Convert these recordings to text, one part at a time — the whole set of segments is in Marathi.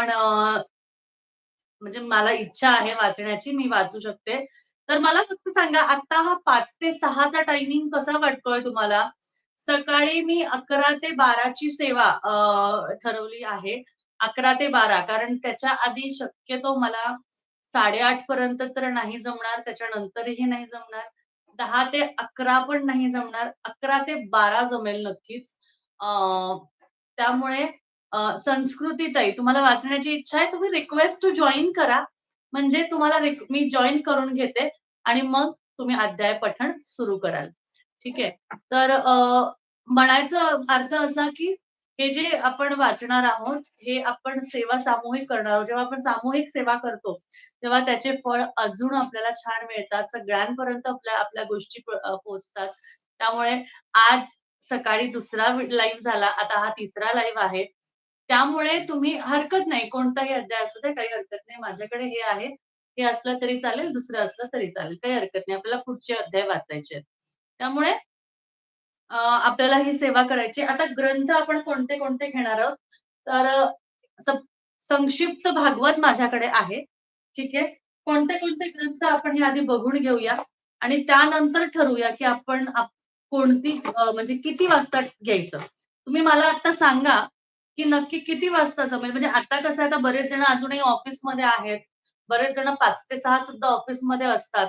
पण म्हणजे मला इच्छा आहे वाचण्याची, मी वाचू शकते. तर मला फक्त सांगा आता हा पाच ते सहाचा टायमिंग कसा वाटतोय तुम्हाला? सकाळी मी 11 ते बाराची सेवा ठरवली आहे. 11 ते 12 कारण त्याच्या आधी शक्यतो मला 8:30 पर्यंत तर नाही जमणार, त्याच्यानंतरही नाही जमणार. दहा ते 11 पण नाही जमणार. 11 ते 12 जमेल नक्कीच. अ, त्यामुळे संस्कृतीताई तुम्हाला वाचण्याची इच्छा आहे, तुम्ही रिक्वेस्ट टू जॉईन करा. म्हणजे तुम्हाला मी जॉईन करून घेते आणि मग तुम्ही अध्याय पठण सुरू कराल. ठीक आहे. तर म्हणायचा अर्थ असा, की हे जे आपण वाचणार आहोत, हे आपण सेवा सामूहिक करणार आहोत. जेव्हा आपण सामूहिक सेवा करतो, तेव्हा त्याचे फळ अजून आपल्याला छान मिळतात. सगळ्यांपर्यंत आपल्या आपल्या गोष्टी पोहोचतात. त्यामुळे आज सकाळी दुसरा लाईव्ह झाला, आता हा तिसरा लाईव्ह आहे. त्यामुळे तुम्ही हरकत नाही कोणताही अध्याय असू दे, काही हरकत नाही. माझ्याकडे हे आहे. हे असलं तरी चालेल, दुसरं असलं तरी चालेल. काही हरकत नाही. आपल्याला पुढचे अध्याय वाचायचे आहेत. त्यामुळे आपल्याला ही सेवा करायची आता ग्रंथ आपण कोणते-कोणते घेणार आहोत? तर संक्षिप्त भागवत माझ्याकडे आहे. ठीक आहे. कोणते-कोणते ग्रंथ आपण हे आधी बघून घेऊया आणि त्यानंतर ठरवूया, की आपण कोणती म्हणजे किती वाजता घ्यायचं. तुम्ही मला आता सांगा, की नक्की किती वाजता जमेल? म्हणजे आता कसं आहे, आता बरेच जण अजूनही ऑफिसमध्ये आहेत. बरेच जण पाच ते सहा सुद्धा ऑफिसमध्ये असतात.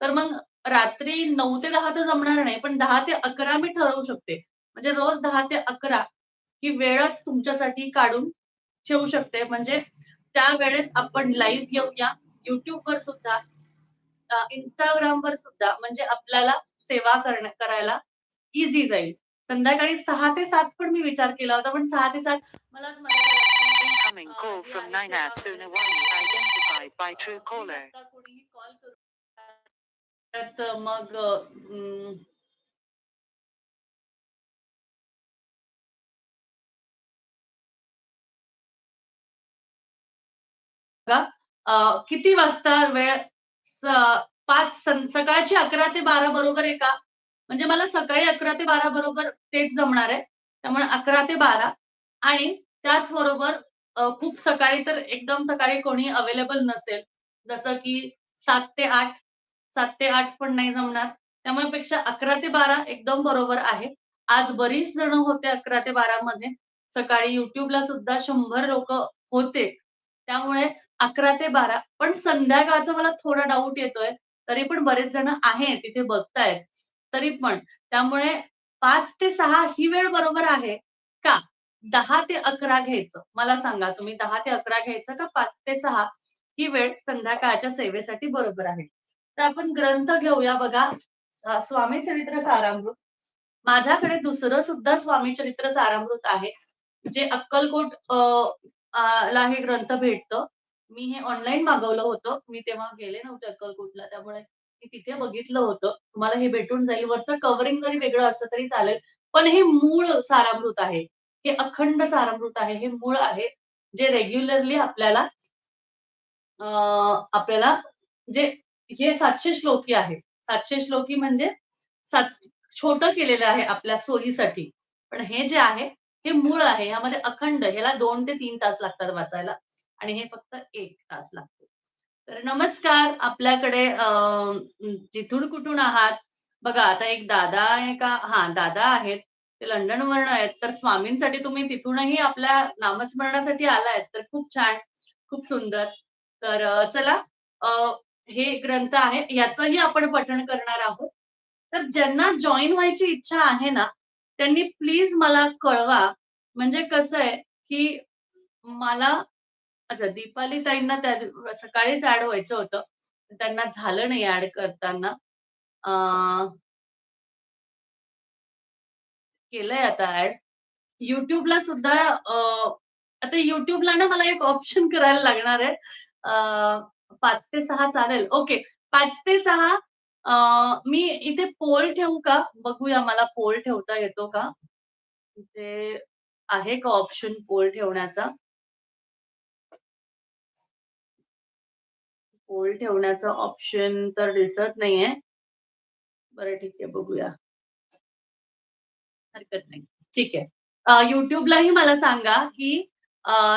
तर मग रात्री नऊ ते दहा तर जमणार नाही, पण दहा ते 11 मी ठरवू शकते. म्हणजे रोज दहा ते 11 ही वेळच तुमच्यासाठी काढून ठेवू शकते. म्हणजे त्या वेळेत आपण लाईव्ह येऊया. युट्यूबवर सुद्धा, इंस्टाग्रामवर सुद्धा म्हणजे आपल्याला सेवा करण्या करायला इझी जाईल. संध्याकाळी 6 ते 7 पण मी विचार केला होता, पण 6 ते 7 मलाच माझ्या घरातली Incoming a, call G from आहे Ninat सेवा वगैरे Soonawani identified by uh, please Truecaller. आता कोणीही कॉल करू तर मग किती वाजता वेळ स 5 सं सकाळची 11 ते 12 बरोबर आहे का? म्हणजे मला सकाळी 11 ते 12 बरोबर तेच जमणार आहे. त्यामुळे 11 ते 12 आणि त्याचबरोबर खूप सकाळी तर एकदम सकाळी कोणी अवेलेबल नसेल. जसं की सात ते 8 7 ते आठ पण नाही जमणार. त्यामुळे पेक्षा 11 ते 12 एकदम बरोबर आहे. आज बरीच जण होते 11 ते 12 मध्ये. सकाळी युट्यूबला सुद्धा शंभर लोक होते. त्यामुळे 11 ते 12 पण संध्याकाळचा मला थोडा डाऊट येतोय. तरी पण बरेच जण आहे तिथे बघतायत. तरी पण त्यामुळे पाच ते सहा ही वेळ बरोबर आहे का? दहा ते 11 घ्यायचं? मला सांगा तुम्ही दहा ते 11 घ्यायचं का पाच ते सहा ही वेळ संध्याकाळच्या सेवेसाठी बरोबर आहे? तर आपण ग्रंथ घेऊया बघा. स्वामी चरित्र सारामृत. माझ्याकडे दुसरं सुद्धा स्वामी चरित्र सारामृत आहे. जे अक्कलकोट ला हे ग्रंथ भेटतं. मी हे ऑनलाईन मागवलं होतं. मी तेव्हा गेले नव्हते अक्कलकोटला त्यामुळे मी तिथे बघितलं होतं. तुम्हाला हे भेटून जाईल. वरचं कव्हरिंग जरी वेगळं असलं तरी चालेल. पण हे मूळ सारामृत आहे. हे अखंड सारामृत आहे. हे मूळ आहे. जे रेग्युलरली आपल्याला आपल्याला जे हे सातशे श्लोकी आहे. सातशे श्लोकी म्हणजे सात छोटं केलेलं आहे आपल्या सोयीसाठी. पण हे जे आहे, हे मूळ आहे. यामध्ये अखंड ह्याला दोन ते तीन तास लागतात वाचायला आणि हे फक्त एक तास लागतो. तर नमस्कार आपल्याकडे जिथून कुठून आहात? बघा आता एक दादा आहे का हा दादा आहेत. ते लंडनवरून आहेत. तर स्वामींसाठी तुम्ही तिथूनही आपल्या नामस्मरणासाठी आलायत. तर खूप छान, खूप सुंदर. तर चला हे ग्रंथ आहे. याचंही आपण पठण करणार आहोत. तर ज्यांना जॉइन व्हायची इच्छा आहे ना, त्यांनी प्लीज मला कळवा. म्हणजे कसं आहे, की मला अच्छा दीपाली ताईंना त्या दिव सकाळीच ऍड व्हायचं होतं. त्यांना झालं नाही ऍड करताना. केलंय आता ऍड युट्यूबला सुद्धा आता युट्यूबला ना मला एक ऑप्शन करायला लागणार आहे. पाच ते सहा चालेल. ओके. पाच ते सहा मी इथे पोल ठेवू का? बघूया मला पोल ठेवता येतो का? इथे आहे का ऑप्शन पोल ठेवण्याचा? होल ठेवण्याचं ऑप्शन तर दिसत नाहीये. बरं ठीक आहे बघूया. हरकत नाही. ठीक आहे. युट्यूबलाही मला सांगा, की